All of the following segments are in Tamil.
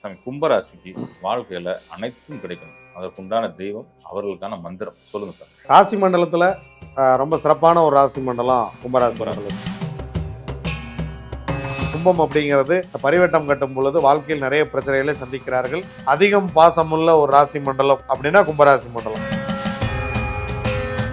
சாமி கும்பராசிக்கு வாழ்க்கையில அனைத்தும் கிடைக்கணும் அதற்குண்டான தெய்வம் அவர்களுக்கான மந்திரம். சொல்லுங்க சார். ராசி மண்டலத்தில் ரொம்ப சிறப்பான ஒரு ராசி மண்டலம் கும்பராசி. மண்டலம். கும்பம் அப்படிங்கிறது பரிவட்டம் கட்டும் பொழுது வாழ்க்கையில் நிறைய பிரச்சனைகளை சந்திக்கிறார்கள். அதிகம் பாசமுள்ள ஒரு ராசி மண்டலம் அப்படின்னா கும்பராசி மண்டலம்.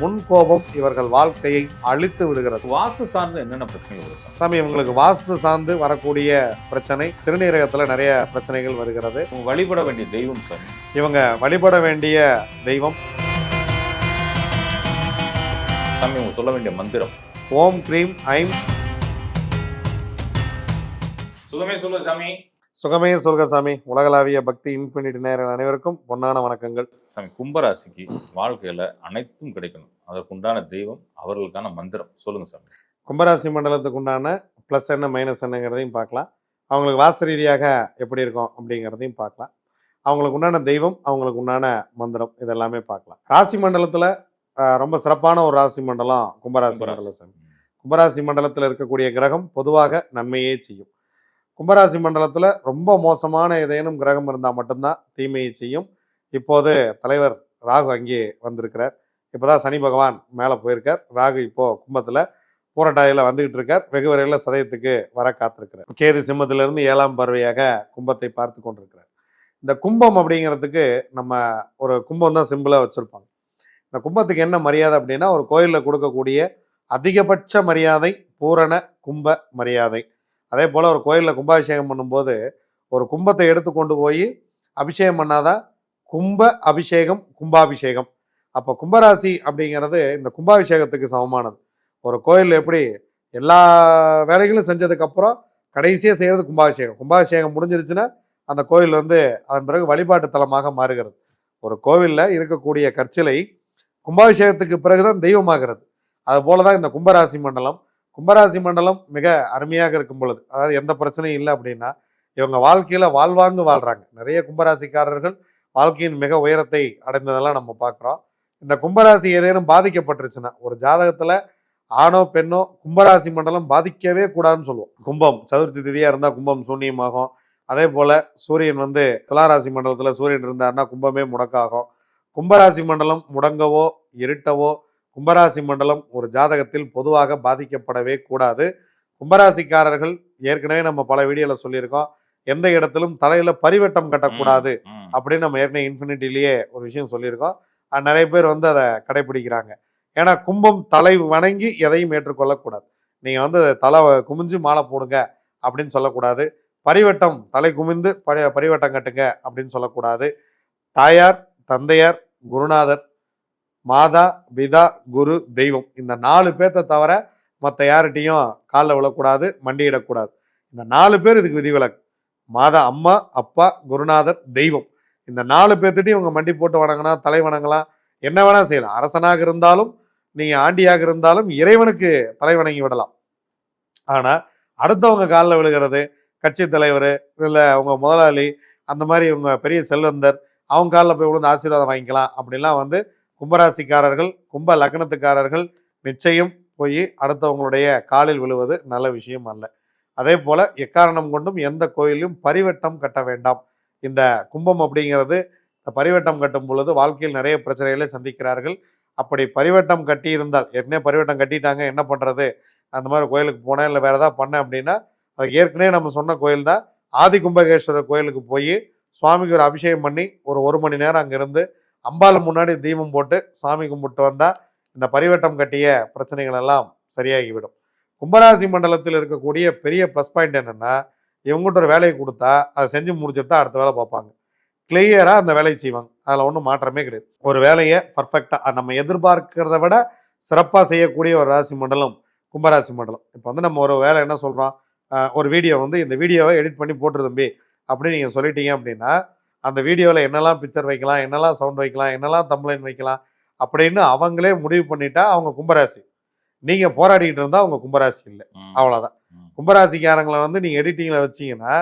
முன் கோபம் இவர்கள் வாழ்க்கையை அழித்து விடுகிறது. வாசு சார்ந்த என்னென்ன பிரச்சனைகள் சார்? சாமி இவங்களுக்கு வாஸ்து சார்ந்து வரக்கூடிய பிரச்சனை சிறுநீரகத்துல நிறைய பிரச்சனைகள் வருகிறது. வழிபட வேண்டிய தெய்வம் சாமி இவங்க வழிபட வேண்டிய தெய்வம். சாமி உங்க சொல்ல வேண்டிய மந்திரம். ஓம் க்ரீம் ஐம். சுகமே சொல்லு சாமி. சுகமே சொல்க சாமி உலகளாவிய பக்தி இன்ஃபினிட்டி நேரல் அனைவருக்கும் பொன்னான வணக்கங்கள். சாமி கும்பராசிக்கு வாழ்க்கையில அனைத்தும் கிடைக்கணும். அதற்குண்டான தெய்வம் அவர்களுக்கான மந்திரம். சொல்லுங்க சாமி. கும்பராசி மண்டலத்துக்கு உண்டான ப்ளஸ் என்ன மைனஸ் என்னங்கிறதையும் பார்க்கலாம். அவங்களுக்கு வாஸ்து ரீதியாக எப்படி இருக்கும் அப்படிங்கிறதையும் பார்க்கலாம். அவங்களுக்கு உண்டான தெய்வம் அவங்களுக்கு உண்டான மந்திரம் இதெல்லாமே பார்க்கலாம். ராசி மண்டலத்தில் ரொம்ப சிறப்பான ஒரு ராசி மண்டலம் கும்பராசி கும்பராசி. மண்டலம் சாமி. கும்பராசி மண்டலத்தில் இருக்கக்கூடிய கிரகம் பொதுவாக நன்மையே செய்யும். கும்பராசி மண்டலத்தில் ரொம்ப மோசமான ஏதேனும் கிரகம் இருந்தால் மட்டும்தான் தீமையை செய்யும். இப்போது தலைவர் ராகு அங்கே வந்திருக்கிறார். இப்போ தான் சனி பகவான் மேலே போயிருக்கார். ராகு இப்போது கும்பத்தில் பூரட்டாயில் வந்துகிட்டு இருக்கார். வெகு விரைவில் சதயத்துக்கு வர காத்திருக்கிறார். கேது சிம்மத்திலிருந்து ஏழாம் பறவையாக கும்பத்தை பார்த்து கொண்டிருக்கிறார். இந்த கும்பம் அப்படிங்கிறதுக்கு நம்ம ஒரு கும்பம் தான் சிம்பிளாக வச்சுருப்பாங்க. இந்த கும்பத்துக்கு என்ன மரியாதை அப்படின்னா ஒரு கோயிலில் கொடுக்கக்கூடிய அதிகபட்ச மரியாதை பூரண கும்ப மரியாதை. அதே போல் ஒரு கோயிலில் கும்பாபிஷேகம் பண்ணும்போது ஒரு கும்பத்தை எடுத்து கொண்டு போய் அபிஷேகம் பண்ணாதான் கும்ப அபிஷேகம் கும்பாபிஷேகம். அப்போ கும்பராசி அப்படிங்கிறது இந்த கும்பாபிஷேகத்துக்கு சமமானது. ஒரு கோயில் எப்படி எல்லா வேலைகளும் செஞ்சதுக்கப்புறம் கடைசியாக செய்கிறது கும்பாபிஷேகம். கும்பாபிஷேகம் முடிஞ்சிருச்சுன்னா அந்த கோயில் வந்து அதன் பிறகு வழிபாட்டு தலமாக மாறுகிறது. ஒரு கோவிலில் இருக்கக்கூடிய கற்சிலை கும்பாபிஷேகத்துக்கு பிறகுதான் தெய்வமாகிறது. அது போல தான் இந்த கும்பராசி மண்டலம். கும்பராசி மண்டலம் மிக அருமையாக இருக்கும் பொழுது. அதாவது எந்த பிரச்சனையும் இல்லை அப்படின்னா இவங்க வாழ்க்கையில் வாழ்வாங்கு வாழ்கிறாங்க நிறைய கும்பராசிக்காரர்கள் வாழ்க்கையின் மிக உயரத்தை அடைந்ததெல்லாம் நம்ம பார்க்குறோம். இந்த கும்பராசி ஏதேனும் பாதிக்கப்பட்டுருச்சுன்னா ஒரு ஜாதகத்தில் ஆணோ பெண்ணோ கும்பராசி மண்டலம் பாதிக்கவே கூடாதுன்னு சொல்லுவோம். கும்பம் சதுர்த்தி திதியாக இருந்தால் கும்பம் சூன்யமாகும். அதே போல் சூரியன் வந்து துளாராசி மண்டலத்தில் சூரியன் இருந்தாருன்னா கும்பமே முடக்காகும். கும்பராசி மண்டலம் முடங்கவோ இருட்டவோ கும்பராசி மண்டலம் ஒரு ஜாதகத்தில் பொதுவாக பாதிக்கப்படவே கூடாது. கும்பராசிக்காரர்கள் ஏற்கனவே நம்ம பல வீடியோல சொல்லியிருக்கோம். எந்த இடத்திலும் தலையில பரிவட்டம் கட்டக்கூடாது. அப்படின்னு நம்ம ஏற்கனவே இன்ஃபினிட்டிலேயே ஒரு விஷயம் சொல்லியிருக்கோம். நிறைய பேர் வந்து அதை கடைபிடிக்கிறாங்க ஏன்னா கும்பம் தலை வணங்கி எதையும் ஏற்றுக்கொள்ளக்கூடாது. நீங்கள் வந்து தலை குமிஞ்சு மாலை போடுங்க அப்படின்னு சொல்லக்கூடாது. பரிவட்டம் தலை குமிந்து பரி பரிவட்டம் கட்டுங்க அப்படின்னு சொல்லக்கூடாது. தாயார் தந்தையார் குருநாதர் மாதா பிதா குரு தெய்வம். இந்த நாலு பேர்த்த தவிர மற்ற யார்கிட்டையும் காலில் விழக்கூடாது மண்டியிடக்கூடாது. இந்த நாலு பேர் இதுக்கு விதிவிலக்கு. மாதா அம்மா அப்பா குருநாதர் தெய்வம். இந்த நாலு பேர்த்திட்டையும் இவங்க மண்டி போட்டு வணங்கலாம் தலை வணங்கலாம் என்ன வேணால் செய்யலாம். அரசனாக இருந்தாலும் நீங்கள் ஆண்டியாக இருந்தாலும் இறைவனுக்கு தலை வணங்கி விடலாம். ஆனால் அடுத்தவங்க காலில் விழுகிறது கட்சி தலைவர் இல்லை அவங்க முதலாளி அந்த மாதிரி இவங்க பெரிய செல்வந்தர் அவங்க காலில் போய் விழுந்து ஆசீர்வாதம் வாங்கிக்கலாம் அப்படின்லாம் வந்து கும்பராசிக்காரர்கள் கும்ப லக்னத்துக்காரர்கள் நிச்சயம் போய் அடுத்தவங்களுடைய காலில் விழுவது நல்ல விஷயம் அல்ல. அதே போல் எக்காரணம் கொண்டும் எந்த கோயிலையும் பரிவட்டம் கட்ட வேண்டாம். இந்த கும்பம் அப்படிங்கிறது இந்த பரிவட்டம் கட்டும் பொழுது வாழ்க்கையில் நிறைய பிரச்சனைகளை சந்திக்கிறார்கள். அப்படி பரிவட்டம் கட்டியிருந்தால் ஏற்கனவே பரிவட்டம் கட்டிட்டாங்க என்ன பண்ணுறது அந்த மாதிரி கோயிலுக்கு போனேன் இல்லை வேறு ஏதாவது பண்ணேன் அப்படின்னா அது ஏற்கனவே நம்ம சொன்ன கோயில் தான். ஆதி கும்பகேஸ்வரர் கோயிலுக்கு போய் சுவாமிக்கு ஒரு அபிஷேகம் பண்ணி ஒரு ஒரு மணி நேரம் அங்கே இருந்து அம்பாள் முன்னாடி தீபம் போட்டு சாமி கும்பிட்டு வந்தால் இந்த பரிவட்டம் கட்டிய பிரச்சனைகள் எல்லாம் சரியாகிவிடும். கும்பராசி மண்டலத்தில் இருக்கக்கூடிய பெரிய ப்ளஸ் பாயிண்ட் என்னென்னா இவங்ககிட்ட ஒரு வேலையை கொடுத்தா அதை செஞ்சு முடிச்சுட்டு அடுத்த வேலை பார்ப்பாங்க. கிளியராக அந்த வேலையை செய்வாங்க. அதில் ஒன்றும் மாற்றமே கிடையாது. ஒரு வேலையை பர்ஃபெக்டாக நம்ம எதிர்பார்க்கிறத விட சிறப்பாக செய்யக்கூடிய ஒரு ராசி மண்டலம் கும்பராசி மண்டலம். இப்போ வந்து நம்ம ஒரு வேலை என்ன சொல்கிறோம் ஒரு வீடியோ வந்து இந்த வீடியோவை எடிட் பண்ணி போட்டுரு தம்பி அப்படின்னு நீங்கள் சொல்லிட்டீங்க அப்படின்னா அந்த வீடியோவில் என்னெல்லாம் பிக்சர் வைக்கலாம் என்னெல்லாம் சவுண்ட் வைக்கலாம் என்னெல்லாம் தம்ப்ளைன் வைக்கலாம் அப்படின்னு அவங்களே முடிவு பண்ணிட்டா அவங்க கும்பராசி. நீங்கள் போராடிக்கிட்டு இருந்தால் அவங்க கும்பராசி இல்லை. அவ்வளோதான். கும்பராசிக்காரங்களை வந்து நீங்கள் எடிட்டிங்கில் வச்சீங்கன்னா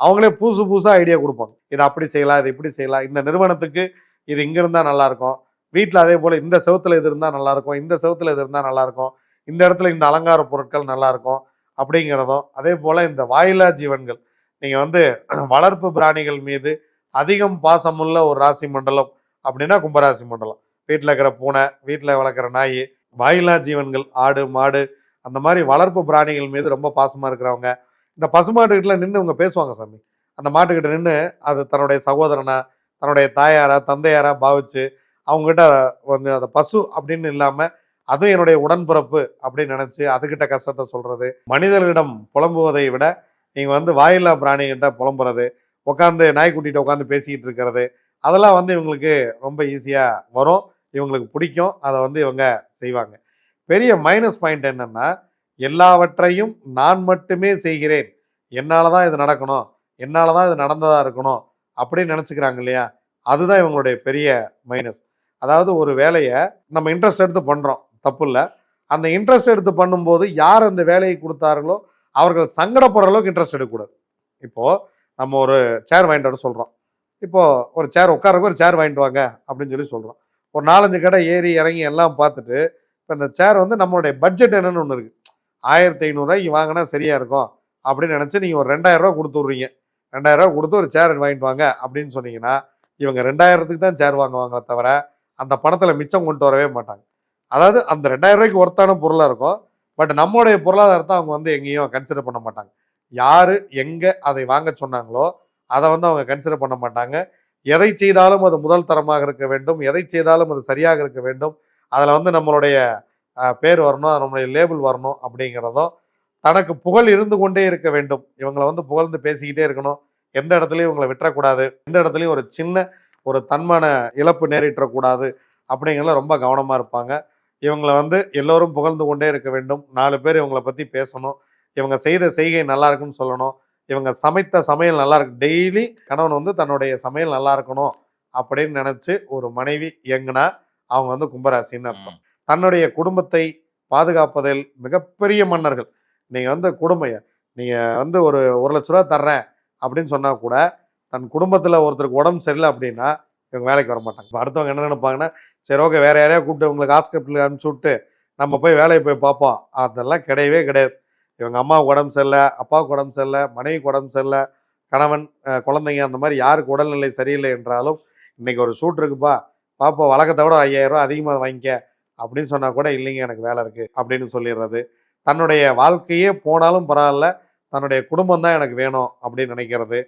அவங்களே புதுசு புதுசாக ஐடியா கொடுப்பாங்க. இதை அப்படி செய்யலாம் இதை இப்படி செய்யலாம். இந்த நிறுவனத்துக்கு இது இங்கே இருந்தால் நல்லாயிருக்கும் வீட்டில் அதே போல் இந்த செவுத்துல இது இருந்தால் நல்லாயிருக்கும் இந்த செவுத்துல இது இருந்தால் நல்லாயிருக்கும் இந்த இடத்துல இந்த அலங்கார பொருட்கள் நல்லாயிருக்கும் அப்படிங்கிறதும் அதே போல் இந்த வாயிலா ஜீவன்கள். நீங்கள் வந்து வளர்ப்பு பிராணிகள் மீது அதிகம் பாசமுள்ள ஒரு ராசி மண்டலம் அப்படின்னா கும்பராசி மண்டலம். வீட்டில் இருக்கிற பூனை வீட்டில் வளர்க்குற நாய் வாயிலா ஜீவன்கள் ஆடு மாடு அந்த மாதிரி வளர்ப்பு பிராணிகள் மீது ரொம்ப பாசமாக இருக்கிறவங்க இந்த பசுமாட்டுக்கிட்ட நின்று இவங்க பேசுவாங்க சாமி. அந்த மாட்டுக்கிட்ட நின்று அது தன்னுடைய சகோதரனா தன்னுடைய தாயாரா தந்தையாரா பாவிச்சு அவங்ககிட்ட வந்து அந்த பசு அப்படின்னு இல்லாமல் அதுவும் என்னுடைய உடன்பிறப்பு அப்படின்னு நினச்சி அதுகிட்ட கஷ்டத்தை சொல்கிறது மனிதர்களிடம் புலம்புவதை விட நீங்கள் வந்து வாயில்லா பிராணிகிட்ட புலம்புறது உட்காந்து நாய்க்குட்டிகிட்ட உட்காந்து பேசிக்கிட்டு இருக்கிறது அதெல்லாம் வந்து இவங்களுக்கு ரொம்ப ஈஸியாக வரும். இவங்களுக்கு பிடிக்கும். அதை வந்து இவங்க செய்வாங்க. பெரிய மைனஸ் பாயிண்ட் என்னன்னா எல்லாவற்றையும் நான் மட்டுமே செய்கிறேன். என்னால் தான் இது நடக்கணும். என்னால் தான் இது நடந்ததாக இருக்கணும். அப்படின்னு நினச்சிக்கிறாங்க இல்லையா? அதுதான் இவங்களுடைய பெரிய மைனஸ் அதாவது ஒரு வேலையை நம்ம இன்ட்ரெஸ்ட் எடுத்து பண்ணுறோம் தப்பு இல்லை அந்த இன்ட்ரெஸ்ட் எடுத்து பண்ணும்போது யார் அந்த வேலையை கொடுத்தார்களோ அவர்கள் சங்கடப்படுற அளவுக்கு இன்ட்ரெஸ்ட் எடுக்கக்கூடாது. இப்போது நம்ம ஒரு சேர் வாங்கிட்டு வர சொல்கிறோம் இப்போது ஒரு சேர் உட்காரக்கு ஒரு சேர் வாங்கிட்டு வாங்க அப்படின்னு சொல்லி சொல்கிறோம் ஒரு நாலஞ்சு கடை ஏறி இறங்கி எல்லாம் பார்த்துட்டு இப்போ இந்த சேர் வந்து நம்மளுடைய பட்ஜெட் என்னென்னு ஒன்று இருக்குது ஆயிரத்தி ஐநூறுரூவாய்க்கு வாங்கினா சரியாக இருக்கும் அப்படின்னு நினச்சி நீங்கள் ஒரு ரெண்டாயிரரூவா கொடுத்து விட்றீங்க. ரெண்டாயிரரூவா கொடுத்து ஒரு சேர் வாங்கிட்டு வாங்க அப்படின்னு சொன்னீங்கன்னா இவங்க ரெண்டாயிரத்துக்கு தான் சேர் வாங்குவாங்களே தவிர அந்த பணத்தில் மிச்சம் கொண்டு வரவே மாட்டாங்க. அதாவது அந்த ரெண்டாயிரம் ரூபாய்க்கு ஒர்த்தான பொருளாக இருக்கும். பட் நம்மளுடைய பொருளாதாரத்தை அவங்க வந்து எங்கேயும் கன்சிடர் பண்ண மாட்டாங்க. யார் எங்கே அதை வாங்க சொன்னாங்களோ அதை வந்து அவங்க கன்சிடர் பண்ண மாட்டாங்க. எதை செய்தாலும் அது முதல் தரமாக இருக்க வேண்டும். எதை செய்தாலும் அது சரியாக இருக்க வேண்டும். அதில் வந்து நம்மளுடைய பேர் வரணும் நம்மளுடைய லேபிள் வரணும் அப்படிங்கிறதும் தனக்கு புகழ் இருந்து கொண்டே இருக்க வேண்டும். இவங்களை வந்து புகழ்ந்து பேசிக்கிட்டே இருக்கணும். எந்த இடத்துலையும் இவங்களை விட்டுறக்கூடாது. எந்த இடத்துலையும் ஒரு சின்ன ஒரு தன்மான இழப்பு நேரிட்டக்கூடாது அப்படிங்கிறத ரொம்ப கவனமாக இருப்பாங்க. இவங்களை வந்து எல்லோரும் புகழ்ந்து கொண்டே இருக்க வேண்டும். நாலு பேர் இவங்களை பற்றி பேசணும். இவங்க செய்த செய்கை நல்லா இருக்குன்னு சொல்லணும். இவங்க சமைத்த சமையல் நல்லா இருக்கு டெய்லி கணவன் வந்து தன்னுடைய சமையல் நல்லா இருக்கணும் அப்படின்னு நினச்சி ஒரு மனைவி இயங்குனா அவங்க வந்து கும்பராசின்னு அர்த்தம். தன்னுடைய குடும்பத்தை பாதுகாப்பதில் மிகப்பெரிய மன்னர்கள். நீங்கள் வந்து குடும்ப நீங்கள் வந்து ஒரு ஒரு லட்ச ரூபா தர்றேன் அப்படின்னு சொன்னால் கூட தன் குடும்பத்தில் ஒருத்தருக்கு உடம்பு சரியில்லை அப்படின்னா இவங்க வேலைக்கு வர மாட்டாங்க. இப்ப அடுத்தவங்க என்ன நினைப்பாங்கன்னா சரி ஓகே வேற யாரையா கூப்பிட்டு உங்களுக்கு ஹாஸ்பிட்டலுக்கு அனுப்பிச்சு விட்டு நம்ம போய் வேலையை போய் பார்ப்போம். அதெல்லாம் கிடையவே கிடையாது. இவங்க அம்மாவுக்கு உடம்பு சரியில்லை அப்பாவுக்கு உடம்பு சரியில்லை மனைவிக்கு உடம்பு சரியில்லை கணவன் குழந்தைங்க அந்த மாதிரி யாருக்கு உடல்நிலை சரியில்லை என்றாலும் இன்னைக்கு ஒரு ஷூட் இருக்குப்பா பாப்பா வழக்கத்தை விட ஐயாயிரம் ரூபா அதிகமாக வாங்கிக்க அப்படின்னு சொன்னால் கூட இல்லைங்க எனக்கு வேலை இருக்குது அப்படின்னு சொல்லிடுறது. தன்னுடைய வாழ்க்கையே போனாலும் பரவாயில்ல தன்னுடைய குடும்பம் தான் எனக்கு வேணும் அப்படின்னு நினைக்கிறது.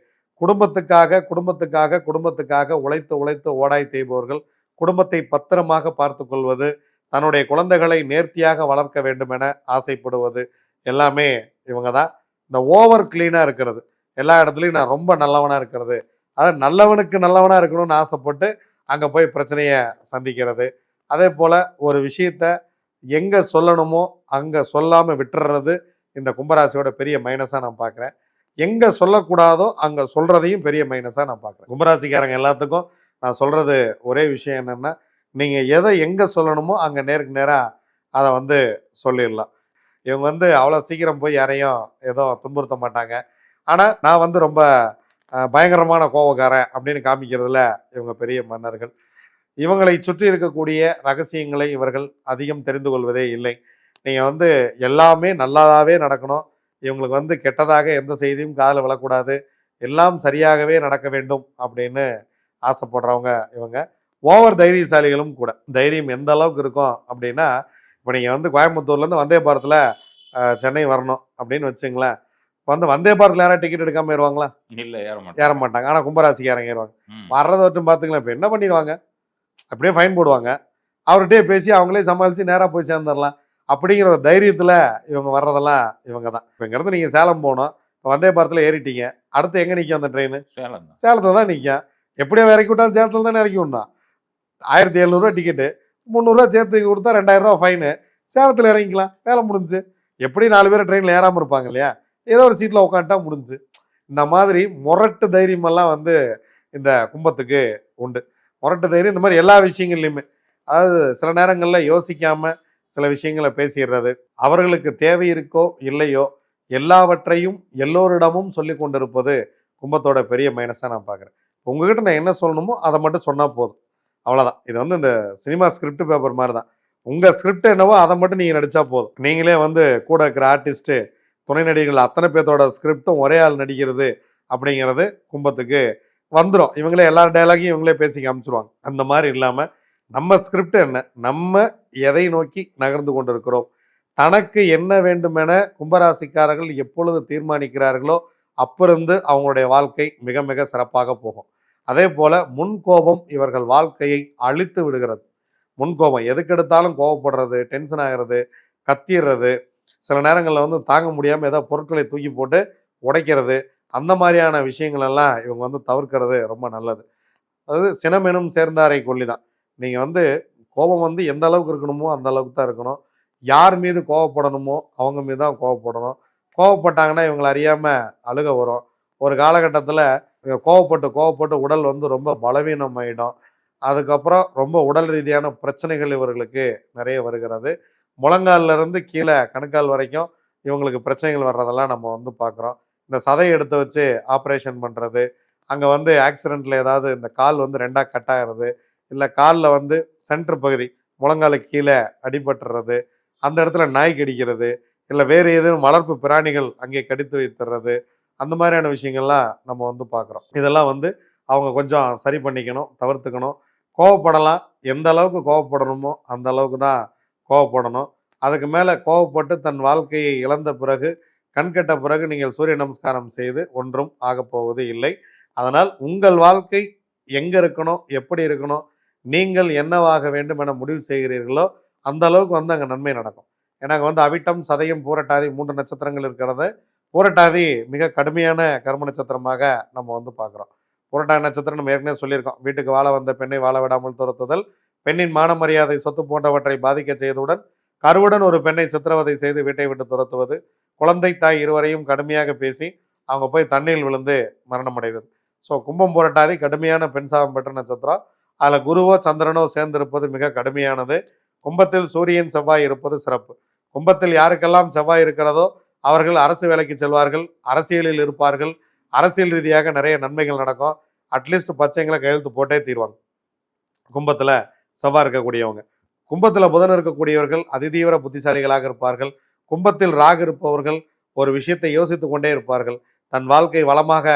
குடும்பத்துக்காக குடும்பத்துக்காக குடும்பத்துக்காக உழைத்து உழைத்து ஓடாய் தேய்பவர்கள் குடும்பத்தை பத்திரமாக பார்த்து கொள்வது தன்னுடைய குழந்தைகளை நேர்த்தியாக வளர்க்க வேண்டும் என ஆசைப்படுவது எல்லாமே இவங்க தான் இந்த ஓவர் கிளீனாக இருக்கிறது. எல்லா இடத்துலையும் நான் ரொம்ப நல்லவனாக இருக்கிறது. அதாவது நல்லவனுக்கு நல்லவனாக இருக்கணும்னு ஆசைப்பட்டு அங்கே போய் பிரச்சனையை சந்திக்கிறது. அதே போல் ஒரு விஷயத்த எங்கே சொல்லணுமோ அங்கே சொல்லாமல் விட்டுறது இந்த கும்பராசியோட பெரிய மைனஸாக நான் பார்க்குறேன் எங்கே சொல்லக்கூடாதோ அங்கே சொல்கிறதையும் பெரிய மைனஸாக நான் பார்க்குறேன் கும்பராசிக்காரங்க எல்லாத்துக்கும் நான் சொல்கிறது ஒரே விஷயம் என்னென்னா நீங்கள் எதை எங்கே சொல்லணுமோ அங்கே நேருக்கு நேராக அதை வந்து சொல்லிடலாம். இவங்க வந்து அவ்வளோ சீக்கிரம் போய் யாரையும் ஏதோ துன்புறுத்த மாட்டாங்க. ஆனால் நான் வந்து ரொம்ப பயங்கரமான கோபக்காரன் அப்படின்னு காமிக்கிறதுல இவங்க பெரிய மன்னர்கள். இவங்களை சுற்றி இருக்கக்கூடிய ரகசியங்களை இவர்கள் அதிகம் தெரிந்து கொள்வதே இல்லை. நீங்கள் வந்து எல்லாமே நல்லதாகவே நடக்கணும். இவங்களுக்கு வந்து கெட்டதாக எந்த செய்தியும் காதில் விழக்கூடாது. எல்லாம் சரியாகவே நடக்க வேண்டும் அப்படின்னு ஆசைப்படுறவங்க இவங்க. ஓவர் தைரியசாலிகளும் கூட. தைரியம் எந்த அளவுக்கு இருக்கும் அப்படின்னா இப்போ நீங்கள் வந்து கோயம்புத்தூர்லேருந்து வந்தே பாரத்தில் சென்னை வரணும் அப்படின்னு வச்சுங்களேன். இப்போ வந்து வந்தே பாரத்தில் யாராவது டிக்கெட் எடுக்காமல் ஏறுவாங்களா? இல்ல ஏற ஏற மாட்டேன் மாட்டாங்க. ஆனால் கும்பராசிக்காரங்க ஏறுவாங்க. வர்றதை மட்டும் பார்த்துங்களேன் இப்போ என்ன பண்ணிடுவாங்க? அப்படியே ஃபைன் போடுவாங்க. அவர்கிட்டயே பேசி அவங்களே சமாளித்து நேராக போய் சேர்ந்துடலாம். அப்படிங்கிற ஒரு தைரியத்தில் இவங்க வர்றதெல்லாம் இவங்க தான் இங்கேருந்து நீங்கள் சேலம் போகணும். இப்போ வந்தே பாரத்தில் ஏறிட்டீங்க. அடுத்து எங்கே நிற்கும் அந்த ட்ரெயின் சேலம் சேலத்தில் தான் நிற்கும் எப்படியோ இறக்கி விட்டாலும் சேலத்தில் தானே இறக்கி விடணும். ஆயிரத்தி எழுநூறுவா டிக்கெட்டு முந்நூறுரூவா சேர்த்து கொடுத்தா ரெண்டாயிரரூவா ஃபைனு சேலத்தில் இறங்கிக்கலாம். வேலை முடிஞ்சு. எப்படி நாலு பேர் ட்ரெயினில் ஏறாமல் இருப்பாங்க இல்லையா? ஏதோ ஒரு சீட்டில் உட்காந்துட்டா முடிஞ்சு. இந்த மாதிரி முரட்டு தைரியமெல்லாம் வந்து இந்த கும்பத்துக்கு உண்டு. முரட்டு தைரியம் இந்த மாதிரி எல்லா விஷயங்கள்லையுமே. அதாவது சில நேரங்களில் யோசிக்காமல் சில விஷயங்களை பேசிடுறது. அவர்களுக்கு தேவை இருக்கோ இல்லையோ எல்லாவற்றையும் எல்லோரிடமும் சொல்லி கொண்டிருப்பது கும்பத்தோட பெரிய மைனஸாக நான் பார்க்குறேன். உங்ககிட்ட நான் என்ன சொல்லணுமோ அதை மட்டும் சொன்னால் போதும். அவ்வளோதான் இது வந்து இந்த சினிமா ஸ்கிரிப்ட் பேப்பர் மாதிரி தான் உங்கள் ஸ்கிரிப்ட் என்னவோ அதை மட்டும் நீங்கள் நடித்தா போதும். நீங்களே வந்து கூட இருக்கிற ஆர்டிஸ்ட்டு துணை நடிகர்கள் அத்தனை பேர்த்தோட ஸ்கிரிப்டும் ஒரே ஆள் நடிக்கிறது அப்படிங்கிறது கும்பத்துக்கு வந்துடும் இவங்களே எல்லா டைலாகையும் இவங்களே பேசி காமிச்சிருவாங்க. அந்த மாதிரி இல்லாமல் நம்ம ஸ்கிரிப்ட் என்ன? நம்ம எதை நோக்கி நகர்ந்து கொண்டிருக்கிறோம்? தனக்கு என்ன வேண்டுமென கும்பராசிக்காரர்கள் எப்பொழுது தீர்மானிக்கிறார்களோ அப்பிருந்து அவங்களுடைய வாழ்க்கை மிக மிக சிறப்பாக போகும். அதே போல முன்கோபம் இவர்கள் வாழ்க்கையை அழித்து விடுகிறது. முன்கோபம் எதுக்கெடுத்தாலும் கோபப்படுறது டென்ஷன் ஆகிறது கத்திடுறது சில நேரங்களில் வந்து தாங்க முடியாமல் ஏதோ பொருட்களை தூக்கி போட்டு உடைக்கிறது அந்த மாதிரியான விஷயங்கள் எல்லாம் இவங்க வந்து தவிர்க்கிறது ரொம்ப நல்லது. அதாவது சினமெனும் சேர்ந்தாரை கொல்லி தான் நீங்கள் வந்து கோபம் வந்து எந்த அளவுக்கு இருக்கணுமோ அந்த அளவுக்கு தான் இருக்கணும். யார் மீது கோவப்படணுமோ அவங்க மீது தான் கோவப்படணும் கோவப்பட்டாங்கன்னா இவங்களை அறியாமல் அழுக வரும். ஒரு காலகட்டத்தில் கோவப்பட்டு கோவப்பட்டு உடல் வந்து ரொம்ப பலவீனமாயிடும். அதுக்கப்புறம் ரொம்ப உடல் ரீதியான பிரச்சனைகள் இவர்களுக்கு நிறைய வருகிறது. முழங்கால்லேருந்து கீழே கணுக்கால் வரைக்கும் இவங்களுக்கு பிரச்சனைகள் வர்றதெல்லாம் நம்ம வந்து பார்க்குறோம். இந்த சதையை எடுத்து வச்சு ஆப்ரேஷன் பண்ணுறது அங்கே வந்து ஆக்சிடெண்ட்டில் ஏதாவது இந்த கால் வந்து ரெண்டாக கட் ஆகிறது இல்லை காலில் வந்து சென்டர் பகுதி முழங்காலுக்கு கீழே அடிபட்டுறது அந்த இடத்துல நாய் கடிக்கிறது இல்லை வேறு எதுவும் வளர்ப்பு பிராணிகள் அங்கே கடித்து வைத்துறது அந்த மாதிரியான விஷயங்கள்லாம் நம்ம வந்து பார்க்குறோம். இதெல்லாம் வந்து அவங்க கொஞ்சம் சரி பண்ணிக்கணும் தவிர்த்துக்கணும். கோவப்படலாம். எந்த அளவுக்கு கோவப்படணுமோ அந்த அளவுக்கு தான் கோவப்படணும். அதுக்கு மேலே கோவப்பட்டு தன் வாழ்க்கையை இழந்த பிறகு கண்கட்ட பிறகு நீங்கள் சூரிய நமஸ்காரம் செய்து ஒன்றும் ஆகப்போவது இல்லை. அதனால் உங்கள் வாழ்க்கை எங்கே இருக்கணும் எப்படி இருக்கணும் நீங்கள் என்னவாக வேண்டும் என முடிவு செய்கிறீர்களோ அந்த அளவுக்கு வந்து அங்கே நன்மை நடக்கும். ஏன்னா அங்கே வந்து அவிட்டம் சதயம் பூரட்டாதி மூன்று நட்சத்திரங்கள் இருக்கிறது. புரட்டாதி மிக கடுமையான கர்ம நட்சத்திரமாக நம்ம வந்து பார்க்குறோம். புரட்டா நட்சத்திரம் நம்ம ஏற்கனவே சொல்லியிருக்கோம். வீட்டுக்கு வாழ வந்த பெண்ணை வாழ விடாமல் துரத்துதல் பெண்ணின் மான மரியாதை சொத்து போன்றவற்றை பாதிக்க செய்தவுடன் கருவுடன் ஒரு பெண்ணை சித்திரவதை செய்து வீட்டை விட்டு துரத்துவது குழந்தை தாய் இருவரையும் கடுமையாக பேசி அவங்க போய் தண்ணீர் விழுந்து மரணம் அடைவது. ஸோ கும்பம் புரட்டாதி கடுமையான பெண் சாபம் பெற்ற நட்சத்திரம். அதில் குருவோ சந்திரனோ சேர்ந்திருப்பது மிக கடுமையானது. கும்பத்தில் சூரியன் செவ்வாய் இருப்பது சிறப்பு. கும்பத்தில் யாருக்கெல்லாம் செவ்வாய் இருக்கிறதோ அவர்கள் அரசு வேலைக்கு செல்வார்கள் அரசியலில் இருப்பார்கள் அரசியல் ரீதியாக நிறைய நன்மைகள் நடக்கும். அட்லீஸ்ட் பச்சைங்களை கையெழுத்து போட்டே தீர்வாங்க. கும்பத்தில் செவ்வாய் இருக்கக்கூடியவங்க. கும்பத்தில் புதன் இருக்கக்கூடியவர்கள் அதிதீவிர புத்திசாலிகளாக இருப்பார்கள். கும்பத்தில் ராகு இருப்பவர்கள் ஒரு விஷயத்தை யோசித்து கொண்டே இருப்பார்கள். தன் வாழ்க்கை வளமாக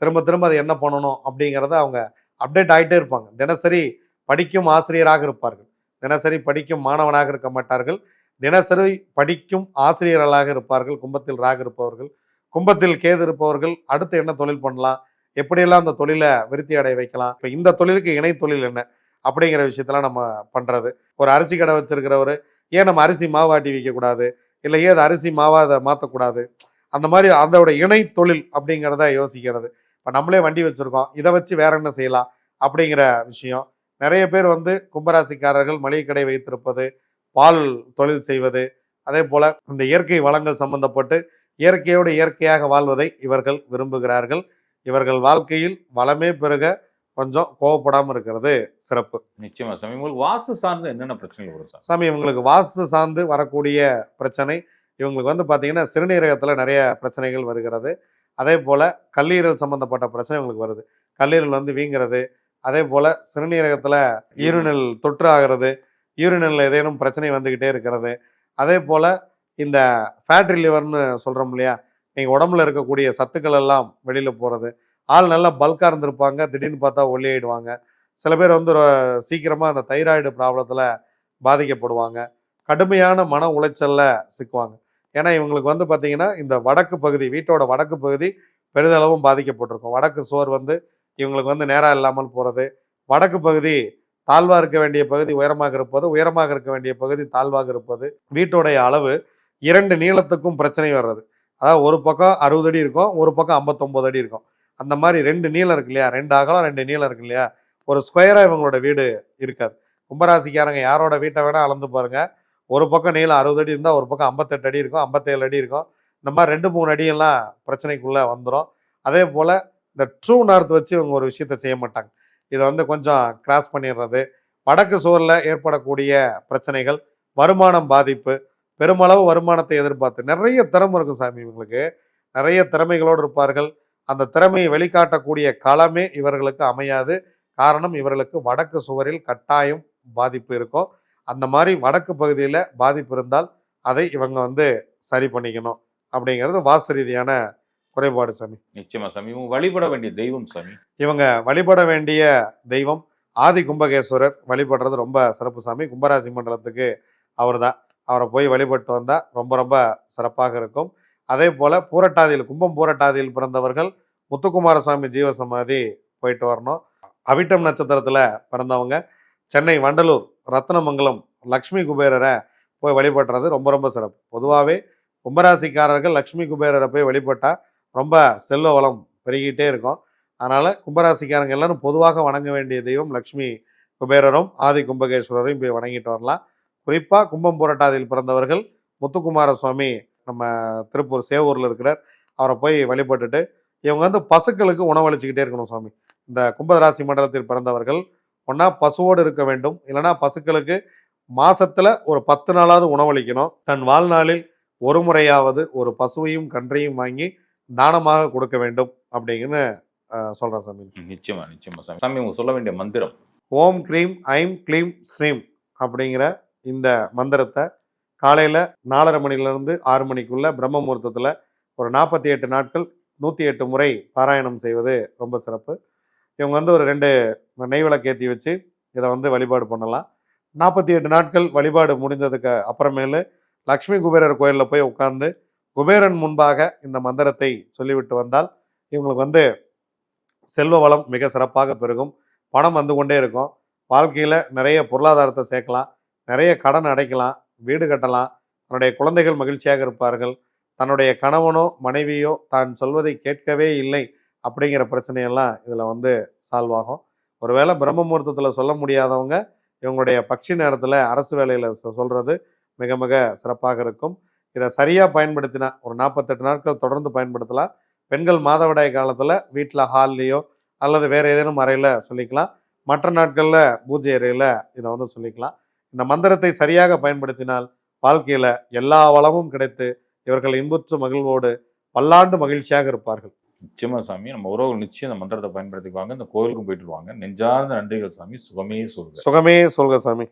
திரும்ப திரும்ப அதை என்ன பண்ணணும் அப்படிங்கிறத அவங்க அப்டேட் ஆகிட்டே இருப்பாங்க. தினசரி படிக்கும் ஆசிரியராக இருப்பார்கள். தினசரி படிக்கும் மாணவனாக இருக்க மாட்டார்கள். தினசரி படிக்கும் ஆசிரியர்களாக இருப்பார்கள் கும்பத்தில் ராக இருப்பவர்கள். கும்பத்தில் கேது இருப்பவர்கள் அடுத்து என்ன தொழில் பண்ணலாம் எப்படியெல்லாம் அந்த தொழிலை விருத்தி அடைய வைக்கலாம் இப்போ இந்த தொழிலுக்கு இணை தொழில் என்ன அப்படிங்கிற விஷயத்தெல்லாம் நம்ம பண்ணுறது ஒரு அரிசி கடை வச்சிருக்கிறவர் ஏன் நம்ம அரிசி மாவாட்டி வைக்கக்கூடாது? இல்லை ஏன் அது அரிசி மாவா அதை மாற்றக்கூடாது அந்த மாதிரி அதோட இணை தொழில் அப்படிங்கிறத யோசிக்கிறது. இப்போ நம்மளே வண்டி வச்சுருக்கோம் இதை வச்சு வேற என்ன செய்யலாம் அப்படிங்கிற விஷயம். நிறைய பேர் வந்து கும்பராசிக்காரர்கள் மளிகை கடை வைத்திருப்பது பால் தொழில் செய்வது அதே போல இந்த இயற்கை வளங்கள் சம்பந்தப்பட்டு இயற்கையோடு இயற்கையாக வாழ்வதை இவர்கள் விரும்புகிறார்கள். இவர்கள் வாழ்க்கையில் வளமே பெருக கொஞ்சம் கோவப்படாமல் இருக்கிறது. சிறப்பு. நிச்சயமா சாமி. உங்களுக்கு வாஸ்து சார்ந்து என்னென்ன பிரச்சனைகள் வரும் சார் சாமி இவங்களுக்கு வாஸ்து சார்ந்து வரக்கூடிய பிரச்சனை இவங்களுக்கு வந்து பார்த்தீங்கன்னா சிறுநீரகத்தில் நிறைய பிரச்சனைகள் வருகிறது. அதே போல் கல்லீரல் சம்மந்தப்பட்ட பிரச்சனை இவங்களுக்கு வருது. கல்லீரல் வந்து வீங்கிறது அதே போல் சிறுநீரகத்தில் ஈருநெல் தொற்று ஆகிறது யூரினலில் ஏதேனும் பிரச்சனை வந்துக்கிட்டே இருக்கிறது. அதே போல் இந்த ஃபேட்ரி லிவர்னு சொல்கிறோம் இல்லையா? நீங்கள் உடம்புல இருக்கக்கூடிய சத்துக்கள் எல்லாம் வெளியில் போகிறது ஆள் நல்லா பல்காக இருந்திருப்பாங்க. திடீர்னு பார்த்தா ஒல்லியாயிடுவாங்க சில பேர் வந்து சீக்கிரமாக அந்த தைராய்டு ப்ராப்ளத்தில் பாதிக்கப்படுவாங்க. கடுமையான மன உளைச்சலில் சிக்குவாங்க. ஏன்னா இவங்களுக்கு வந்து பார்த்திங்கன்னா இந்த வடக்கு பகுதி வீட்டோட வடக்கு பகுதி பெரிதளவும் பாதிக்கப்பட்டிருக்கும். வடக்கு சோர் வந்து இவங்களுக்கு வந்து நேராக இல்லாமல் போகிறது வடக்கு பகுதி தாழ்வாக இருக்க வேண்டிய பகுதி உயரமாக இருப்பது உயரமாக இருக்க வேண்டிய பகுதி தாழ்வாக இருப்பது. வீட்டோடைய அளவு இரண்டு நீளத்துக்கும் பிரச்சனை வர்றது. அதாவது ஒரு பக்கம் அறுபது அடி இருக்கும் ஒரு பக்கம் ஐம்பத்தொம்போது அடி இருக்கும். அந்த மாதிரி ரெண்டு நீளம் இருக்கு இல்லையா? ரெண்டு அகலம் ரெண்டு நீளம் இருக்கு இல்லையா? ஒரு ஸ்கொயராக இவங்களோட வீடு இருக்காது. கும்பராசிக்காரங்க யாரோட வீட்டை வேணால் அளந்து பாருங்கள் ஒரு பக்கம் நீளம் அறுபது அடி இருந்தால் ஒரு பக்கம் ஐம்பத்தெட்டு அடி இருக்கும் ஐம்பத்தேழு அடி இருக்கும். இந்த மாதிரி ரெண்டு மூணு அடியெல்லாம் பிரச்சனைக்குள்ளே வந்துடும் அதே போல் இந்த ட்ரூ நார்த் வச்சு இவங்க ஒரு விஷயத்த செய்ய மாட்டாங்க. இதை வந்து கொஞ்சம் கிராஸ் பண்ணிடுறது வடக்கு சுவரில் ஏற்படக்கூடிய பிரச்சனைகள் வருமானம் பாதிப்பு பெருமளவு வருமானத்தை எதிர்பார்த்து நிறைய திறமை இருக்கும் சாமி இவங்களுக்கு. நிறைய திறமைகளோடு இருப்பார்கள். அந்த திறமையை வெளிக்காட்டக்கூடிய களமே இவர்களுக்கு அமையாது. காரணம் இவர்களுக்கு வடக்கு சுவரில் கட்டாயம் பாதிப்பு இருக்கும். அந்த மாதிரி வடக்கு பகுதியில் பாதிப்பு இருந்தால் அதை இவங்க வந்து சரி பண்ணிக்கணும். அப்படிங்கிறது வாஸ்து ரீதியான குறைபாடு சாமி. நிச்சயமா சாமி. இவங்க வழிபட வேண்டிய தெய்வம் சாமி. இவங்க வழிபட வேண்டிய தெய்வம் ஆதி கும்பகேஸ்வரர். வழிபடுறது ரொம்ப சிறப்பு சாமி. கும்பராசி மண்டலத்துக்கு அவர் தான் அவரை போய் வழிபட்டு வந்தால் ரொம்ப ரொம்ப சிறப்பாக இருக்கும். அதே போல் பூரட்டாதியில் கும்பம் பூரட்டாதியில் பிறந்தவர்கள் முத்துக்குமார சுவாமி ஜீவசமாதி போயிட்டு வரணும். அவிட்டம் நட்சத்திரத்தில் பிறந்தவங்க சென்னை வண்டலூர் ரத்னமங்கலம் லக்ஷ்மி குபேரரை போய் வழிபடுறது ரொம்ப ரொம்ப சிறப்பு. பொதுவாகவே கும்பராசிக்காரர்கள் லக்ஷ்மி குபேரரை போய் வழிபட்டால் ரொம்ப செல்வ வளம் பெருகிட்டே இருக்கும். அதனால் கும்பராசிக்காரங்க எல்லாரும் பொதுவாக வணங்க வேண்டிய தெய்வம் லக்ஷ்மி குபேரரும் ஆதி கும்பகேஸ்வரரும் போய் வணங்கிட்டு வரலாம். குறிப்பாக கும்பம் புரட்டாதியில் பிறந்தவர்கள் முத்துக்குமார சுவாமி நம்ம திருப்பூர் சேவூரில் இருக்கிறார். அவரை போய் வழிபட்டுட்டு இவங்க வந்து பசுக்களுக்கு உணவளிச்சுக்கிட்டே இருக்கணும் சுவாமி. இந்த கும்பராசி மண்டலத்தில் பிறந்தவர்கள் ஒன்றா பசுவோடு இருக்க வேண்டும். இல்லைன்னா பசுக்களுக்கு மாசத்துல ஒரு பத்து நாளாவது உணவளிக்கணும். தன் வாழ்நாளில் ஒரு முறையாவது ஒரு பசுவையும் கன்றையும் வாங்கி தானமாக கொடுக்க வேண்டும் அப்படின்னு அஹ், சொல்றேன் சாமி. நிச்சயமா நிச்சயமா சாமி. சாமி இவங்க சொல்ல வேண்டிய மந்திரம். ஓம் க்ரீம் ஐம் க்ளீம் ஸ்ரீம் அப்படிங்கிற இந்த மந்திரத்தை காலையில் நாலரை மணிலேருந்து ஆறு மணிக்குள்ள பிரம்ம முகூர்த்தத்தில் ஒரு நாற்பத்தி எட்டு நாட்கள் நூற்றி எட்டு முறை பாராயணம் செய்வது ரொம்ப சிறப்பு. இவங்க வந்து ஒரு ரெண்டு நெய் விளக்கு ஏற்றி வச்சு இதை வந்து வழிபாடு பண்ணலாம். நாற்பத்தி எட்டு நாட்கள் வழிபாடு முடிந்ததுக்கு அப்புறமேலு லக்ஷ்மி குபேரர் கோயிலில் போய் உட்கார்ந்து குபேரன் முன்பாக இந்த மந்திரத்தை சொல்லிவிட்டு வந்தால் இவங்களுக்கு வந்து செல்வ வளம் மிக சிறப்பாக பெருகும். பணம் வந்து கொண்டே இருக்கும். வாழ்க்கையில் நிறைய பொருளாதாரத்தை சேர்க்கலாம். நிறைய கடன் அடைக்கலாம். வீடு கட்டலாம். தன்னுடைய குழந்தைகள் மகிழ்ச்சியாக இருப்பார்கள். தன்னுடைய கணவனோ மனைவியோ தான் சொல்வதை கேட்கவே இல்லை அப்படிங்கிற பிரச்சனையெல்லாம் இதில் வந்து சால்வ் ஆகும். ஒருவேளை பிரம்ம முகூர்த்தத்தில் சொல்ல முடியாதவங்க இவங்களுடைய பட்சி நேரத்தில் அரசு வேலையில் சொல்கிறது மிக மிக சிறப்பாக இருக்கும். இதை சரியாக பயன்படுத்தினா ஒரு நாற்பத்தெட்டு நாட்கள் தொடர்ந்து பயன்படுத்தலாம். பெண்கள் மாதவிடாய் காலத்தில் வீட்டில் ஹால்லையோ அல்லது வேறு ஏதேனும் அறையில் சொல்லிக்கலாம். மற்ற நாட்களில் பூஜை அறையில் இதை வந்து சொல்லிக்கலாம். இந்த மந்திரத்தை சரியாக பயன்படுத்தினால் வாழ்க்கையில் எல்லா வளமும் கிடைத்து இவர்கள் இன்புற்று மகிழ்வோடு பல்லாண்டு மகிழ்ச்சியாக இருப்பார்கள். நிச்சயமா சாமி. நம்ம உறவுகள் நிச்சயம் இந்த மந்திரத்தை பயன்படுத்திக்குவாங்க. இந்த கோயிலுக்கும் போயிட்டு வாங்க. நெஞ்சார்ந்த நன்றிகள் சாமி. சுகமே சொல்க. சுகமே சொல்க சாமி.